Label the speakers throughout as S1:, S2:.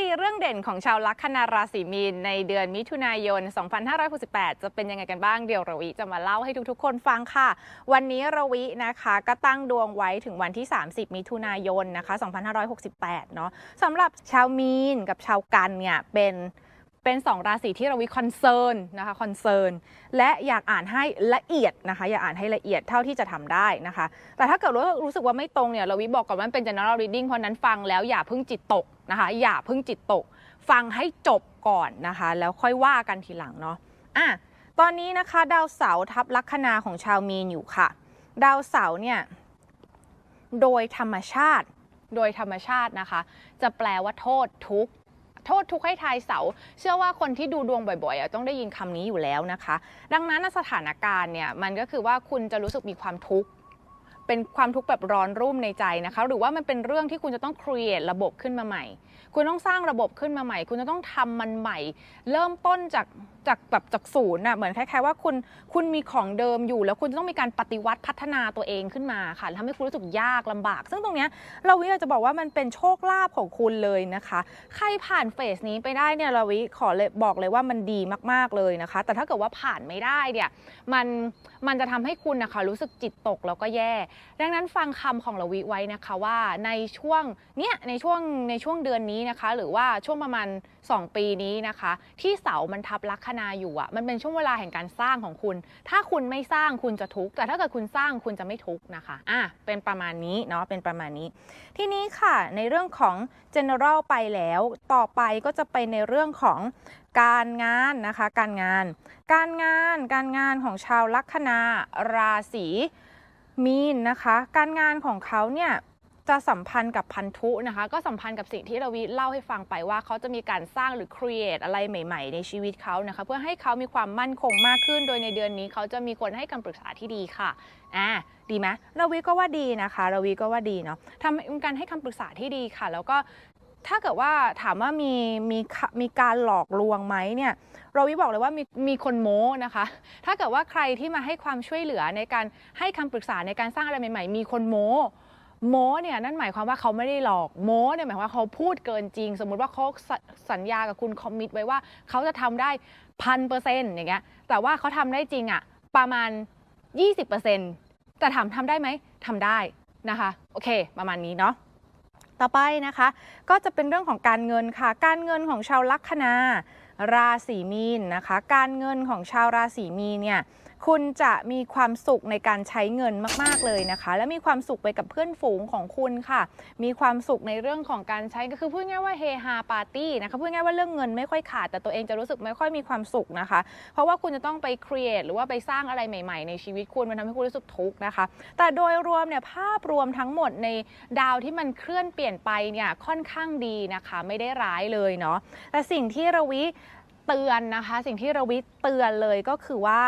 S1: ดีเรื่องเด่นของชาวลัคนาราศีมีนในเดือนมิถุนายน 2568 จะเป็นยังไงกันบ้างเดี๋ยวระวิจะมาเล่าให้ทุกๆ คนฟังค่ะ วันนี้ระวินะคะก็ตั้งดวงไว้ถึงวันที่ 30 มิถุนายนนะคะ 2568 เนาะสำหรับชาวมีนกับชาวกันเนี่ยเป็น เป็นสองราศีที่ระวิคอนเซิร์นนะคะคอนเซิร์นและอยากอ่านให้ละเอียดนะคะ อยากอ่านให้ละเอียดเท่าที่จะทำได้นะคะ แต่ถ้าเกิดว่ารู้สึกว่าไม่ตรงเนี่ยระวิบอกก่อนว่าเป็น general reading เพราะฉะนั้นฟังแล้วอย่าเพิ่งจิตตกนะคะ อย่าเพิ่งจิตตก ฟังให้จบก่อนนะคะ แล้วค่อยว่ากันทีหลังเนาะอะตอนนี้นะคะดาวเสาร์ทับลัคนาของชาวมีนอยู่ค่ะ ดาวเสาร์เนี่ยโดยธรรมชาติ โดยธรรมชาตินะคะ จะแปลว่าโทษทุกข์ โทษทุกข์ให้ทายเสา เชื่อว่าคนที่ดูดวงบ่อยๆต้องได้ยินคำนี้อยู่แล้วนะคะ ดังนั้นสถานการณ์เนี่ยมันก็คือว่าคุณจะรู้สึกมีความทุกข์ เป็นความทุกข์แบบร้อนรุ่มในใจนะคะ หรือว่ามันเป็นเรื่องที่คุณจะต้อง create ระบบขึ้นมาใหม่ คุณต้องสร้างระบบขึ้นมาใหม่ คุณจะต้องทำมันใหม่ เริ่มต้นจากจากแบบจากศูนย์น่ะเหมือนคล้ายๆว่าคุณคุณมีของเดิมอยู่ แล้วคุณจะต้องมีการปฏิวัติพัฒนาตัวเองขึ้นมาค่ะทำให้คุณรู้สึกยากลำบาก ซึ่งตรงเนี้ยเราวิอยาจะบอกว่ามันเป็นโชคลาภของคุณเลยนะคะ ใครผ่านเฟสนี้ไปได้เนี่ยเราวิขอเลยบอกเลยว่ามันดีมากๆเลยนะคะ แต่ถ้าเกิดว่าผ่านไม่ได้เนี่ยมันมันจะทำให้คุณนะคะรู้สึกจิตตกแล้วก็แย่ดังนั้นฟังคำของละวิไว้นะคะว่าในช่วงเนี้ยในช่วงในช่วงเดือนนี้นะคะ หรือว่าช่วงประมาณ 2 ปีนี้นะคะ ที่เสามันทับลัคนาอยู่อะ่ะมันเป็นช่วงเวลาแห่งการสร้างของคุณ ถ้าคุณไม่สร้างคุณจะทุกข์แต่ถ้าเกิดคุณสร้างคุณจะไม่ทุกข์นะคะอะเป็นประมาณนี้เนาะเป็นประมาณนี้ ทีนี้ค่ะในเรื่องของ general ไปแล้วต่อไปก็จะไปในเรื่องของการงานนะคะ การงาน การงานการงานของชาวลัคนาราศี มีนนะคะ การงานของเขาเนี่ยจะสัมพันธ์กับพันธุนะคะ ก็สัมพันธ์กับสิ่งที่เราวิเล่าให้ฟังไปว่าเขาจะมีการสร้างหรือ create อะไรใหม่ ๆ ในชีวิตเขานะคะ เพื่อให้เขามีความมั่นคงมากขึ้น โดยในเดือนนี้เขาจะมีคนให้คำปรึกษาที่ดีค่ะอ่าดีไหมเราวิก็ว่าดีนะคะเราวิก็ว่าดีเนาะทำการให้คำปรึกษาที่ดีค่ะ แล้วก็ ถ้าเกิดว่าถามว่ามีมีมีการหลอกลวงไหมเนี่ยเราวิบอกเลยว่ามีมีคนโม้นะคะ ถ้าเกิดว่าใครที่มาให้ความช่วยเหลือในการให้คำปรึกษาในการสร้างอะไรใหม่ ๆ มีคนโม้โม้เนี่ยนั่นหมายความว่าเขาไม่ได้หลอกโม้เนี่ยหมายความว่าเขาพูดเกินจริง สมมุติว่าเขาสัญญากับคุณคอมมิตไว้ว่าเขาจะทำได้พันเปอร์เซ็นต์อย่างเงี้ยแต่ว่าเขาทำได้จริงอะประมาณ 20%แต่ถามทำได้ไหมทำได้นะคะ โอเค ประมาณนี้เนาะ ต่อไปนะคะ ก็จะเป็นเรื่องของการเงินค่ะ การเงินของชาวลัคนาราศีมีนนะคะ การเงินของชาวราศีมีนเนี่ย คุณจะมีความสุขในการใช้เงินมาก ๆ เลยนะคะ และมีความสุขไปกับเพื่อนฝูงของคุณค่ะ มีความสุขในเรื่องของการใช้ก็คือพูดง่ายว่าเฮฮาปาร์ตี้นะคะพูดง่ายว่าเรื่องเงินไม่ค่อยขาด แต่ตัวเองจะรู้สึกไม่ค่อยมีความสุขนะคะ เพราะว่าคุณจะต้องไปครีเอทหรือว่าไปสร้างอะไรใหม่ ๆ ในชีวิตคุณมันทำให้คุณรู้สึกทุกข์นะคะ แต่โดยรวมเนี่ยภาพรวมทั้งหมดในดาวที่มันเคลื่อนเปลี่ยนไปเนี่ยค่อนข้างดีนะคะ ไม่ได้ร้ายเลยเนาะแต่สิ่งที่ระวิเตือนนะคะ สิ่งที่ระวิเตือนเลยก็คือว่า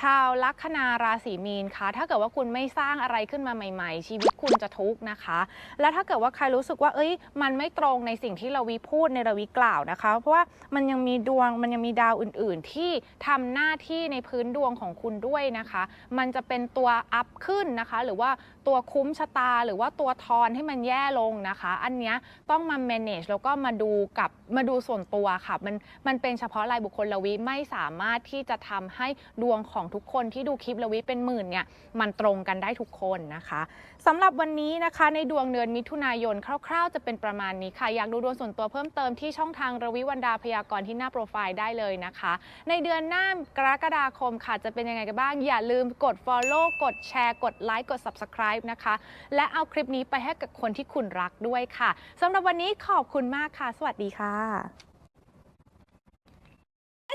S1: ชาวลัคนาราศีมีนคะถ้าเกิดว่าคุณไม่สร้างอะไรขึ้นมาใหม่ ๆ ชีวิตคุณจะทุกข์นะคะ และถ้าเกิดว่าใครรู้สึกว่า เอ้ย มันไม่ตรงในสิ่งที่เราวีพูดในเราวีกล่าวนะคะ เพราะว่ามันยังมีดวงมันยังมีดาวอื่น ๆ ที่ทำหน้าที่ในพื้นดวงของคุณด้วยนะคะ มันจะเป็นตัวอัพขึ้นนะคะ หรือว่าตัวคุ้มชะตา หรือว่าตัวทอนให้มันแย่ลงนะคะ อันนี้ต้องมา manage แล้วก็มาดูกับมาดูส่วนตัวค่ะ มันมันเป็นเฉพาะรายบุคคลละวิไม่สามารถที่จะทำให้ดวงของทุกคนที่ดูคลิปละวิเป็นหมื่นเนี่ยมันตรงกันได้ทุกคนนะคะสำหรับวันนี้นะคะในดวงเดือนมิถุนายนคร่าวๆ จะเป็นประมาณนี้ค่ะ อยากดูดวงส่วนตัวเพิ่มเติมที่ช่องทางระวิวันดาพยากรณ์ที่หน้าโปรไฟล์ได้เลยนะคะ ในเดือนหน้ากรกฎาคมค่ะจะเป็นยังไงกันบ้าง อย่าลืมกด Follow กดแชร์กดไลค์กด Subscribe นะคะ และเอาคลิปนี้ไปให้กับคนที่คุณรักด้วยค่ะสำหรับวันนี้ขอบคุณมากค่ะ สวัสดีค่ะ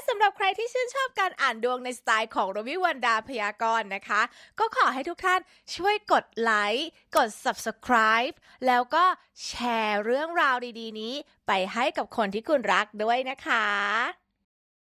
S2: สำหรับใครที่ชื่นชอบการอ่านดวงในสไตล์ของรวิวันดาพยากรณ์นะคะ ก็ขอให้ทุกท่านช่วยกดไลค์กด subscribe แล้วก็แชร์เรื่องราวดีๆ นี้ ไปให้กับคนที่คุณรักด้วยนะคะ